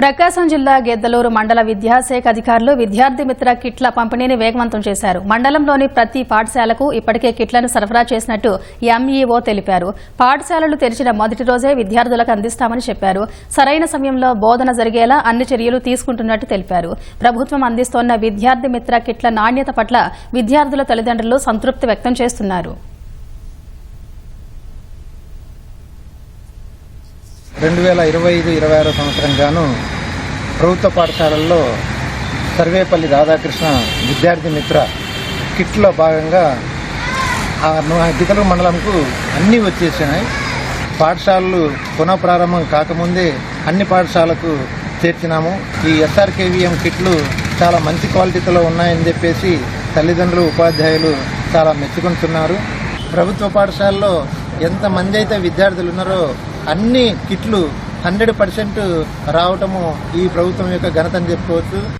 ప్రకాశం జిల్లా గెద్దలూరు మండల విద్యాశాఖ అధికారులు విద్యార్థి మిత్ర కిట్ల పంపిణీని వేగవంతం చేశారు. మండలంలోని ప్రతి పాఠశాలకు ఇప్పటికే కిట్లను సరఫరా చేసినట్టు ఎంఈఓ తెలిపారు. పాఠశాలలు తెరిచిన మొదటి రోజే విద్యార్థులకు అందిస్తామని చెప్పారు. సరైన సమయంలో బోధన జరిగేలా అన్ని చర్యలు తీసుకుంటున్నట్టు తెలిపారు. ప్రభుత్వం అందిస్తోన్న విద్యార్థి మిత్ర కిట్ల నాణ్యత పట్ల విద్యార్థుల తల్లిదండ్రులు సంతృప్తి వ్యక్తం చేస్తున్నారు. రెండు వేల ఇరవై ఐదు ఇరవై ఆరో సంవత్సరం గాను ప్రభుత్వ పాఠశాలల్లో సర్వేపల్లి రాధాకృష్ణ విద్యార్థి మిత్ర కిట్లో భాగంగా ఆ గితలు మండలంకు అన్నీ వచ్చేసినాయి. పాఠశాలలు పునఃప్రారంభం కాకముందే అన్ని పాఠశాలకు చేర్చినాము. ఈ ఎస్ఆర్కేవిఎం కిట్లు చాలా మంచి క్వాలిటీతో ఉన్నాయని చెప్పేసి తల్లిదండ్రులు ఉపాధ్యాయులు చాలా మెచ్చుకుంటున్నారు. ప్రభుత్వ పాఠశాలలో ఎంతమంది అయితే విద్యార్థులు ఉన్నారో అన్ని కిట్లు హండ్రెడ్ పర్సెంట్ రావటము ఈ ప్రభుత్వం యొక్క ఘనత అని చెప్పుకోవచ్చు.